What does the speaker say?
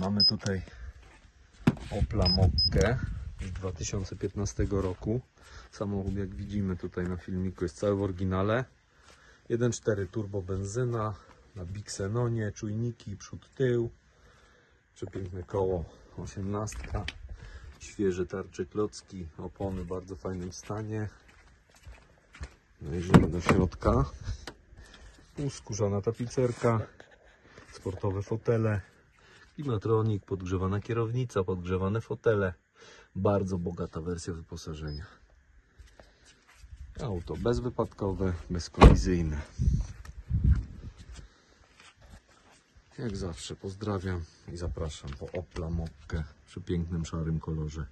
mamy tutaj Opla Mokkę z 2015 roku. Samochód jak widzimy tutaj na filmiku jest cały w oryginale. 1.4 turbo benzyna na Bixenonie, czujniki przód tył. Przepiękne koło 18. Świeże tarcze klocki, opony w bardzo fajnym stanie. Wejdziemy do środka. Skórzana tapicerka, sportowe fotele, klimatronik, podgrzewana kierownica, podgrzewane fotele. Bardzo bogata wersja wyposażenia. Auto bezwypadkowe, bezkolizyjne. Jak zawsze pozdrawiam i zapraszam po Opla Mokkę przy pięknym szarym kolorze.